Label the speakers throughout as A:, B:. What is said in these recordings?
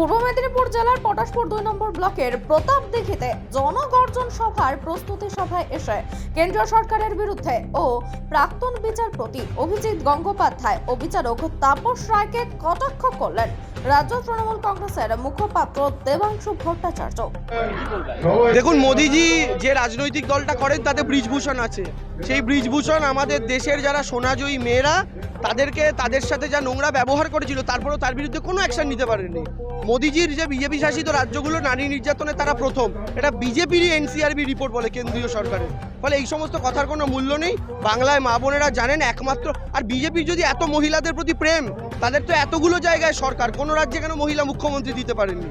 A: পূর্ব মেদিনীপুর জেলার পটাশপুর দুই নম্বর ব্লকের প্রতাপ দিঘিতে জনগর্জন সভার প্রস্তুতি সভায় এসে কেন্দ্রীয় সরকারের বিরুদ্ধে ও প্রাক্তন বিচারপতি অভিজিৎ গঙ্গোপাধ্যায় ও বিচারক তাপস রায়কে কটাক্ষ করলেন রাজ্য তৃণমূল কংগ্রেসের মুখপাত্র দেবাংশু ভট্টাচার্য।
B: দেখুন, মোদিজি যে রাজনৈতিক দলটা করেন, তাতে ব্রিজভূষণ আছে। সেই ব্রিজভূষণ আমাদের দেশের যারা সোনাজয়ী মেয়েরা, তাদেরকে তাদের সাথে যা নোংরা ব্যবহার করেছিল, তারপরেও তার বিরুদ্ধে কোনো অ্যাকশন নিতে পারেনি মোদিজির যে বিজেপি শাসিত রাজ্যগুলো, নারী নির্যাতনে তারা প্রথম। এটা বিজেপিরই এনসিআরবি রিপোর্ট বলে কেন্দ্রীয় সরকারের। ফলে এই সমস্ত কথার কোনো মূল্য নেই। বাংলায় মা বোনেরা জানেন একমাত্র, আর বিজেপির যদি এত মহিলাদের প্রতি প্রেম, তাদের তো এতগুলো জায়গায় সরকার, কোনো রাজ্যে কেন মহিলা মুখ্যমন্ত্রী দিতে পারেননি?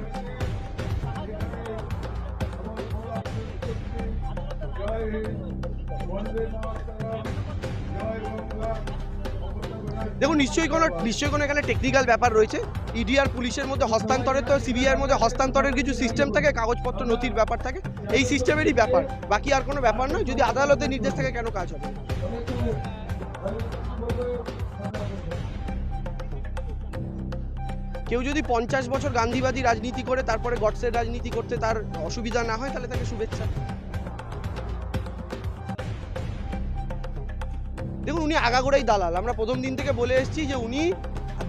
B: দেখুন, নিশ্চয়ই কোনো নিশ্চয়ই কোনো এখানে টেকনিক্যাল ব্যাপার রয়েছে। ইডি আর পুলিশের মধ্যে হস্তান্তরের তো সিবিআইয়ের মধ্যে হস্তান্তরের কিছু সিস্টেম থাকে, কাগজপত্র, নথির ব্যাপার থাকে। এই সিস্টেমেরই ব্যাপার। বাকি আর কোনো ব্যাপার নয়। যদি আদালতের নির্দেশ থেকে, কেন কাজ হবে? কেউ যদি পঞ্চাশ বছর গান্ধীবাদী রাজনীতি করে, তারপরে গডসের রাজনীতি করতে তার অসুবিধা না হয়, তাহলে তাকে শুভেচ্ছা। দেখুন, উনি আগাগোড়াই দালাল। আমরা প্রথম দিন থেকে বলে এসেছি যে উনি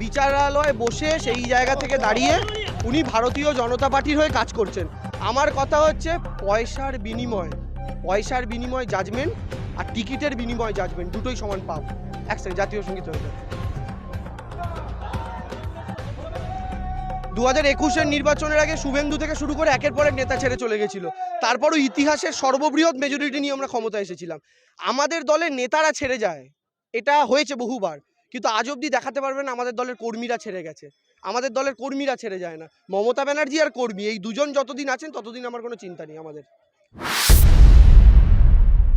B: বিচারালয়ে বসে সেই জায়গা থেকে দাঁড়িয়ে উনি ভারতীয় জনতা পার্টির হয়ে কাজ করছেন। আমার কথা হচ্ছে পয়সার বিনিময় পয়সার বিনিময় জাজমেন্ট আর টিকিটের বিনিময় জাজমেন্ট দুটোই সমান পাপ। এক জাতীয় সংগীত হয়ে যাবে দু হাজার একুশের নির্বাচনের আগে শুভেন্দু থেকে শুরু করে একের পর এক নেতা ছেড়ে চলে গেছিল। তারপরও ইতিহাসের সর্ববৃহৎ মেজরিটি নিয়ে আমরা ক্ষমতা এসেছিলাম। আমাদের দলের নেতারা ছেড়ে যায়, এটা হয়েছে বহুবার। কিন্তু আজ অবধি দেখাতে পারবেন আমাদের দলের কর্মীরা ছেড়ে গেছে। আমাদের দলের কর্মীরা ছেড়ে যায় না। মমতা ব্যানার্জি আর কর্মী, এই দুজন যতদিন আছেন ততদিন আমার কোনো চিন্তা নেই আমাদের।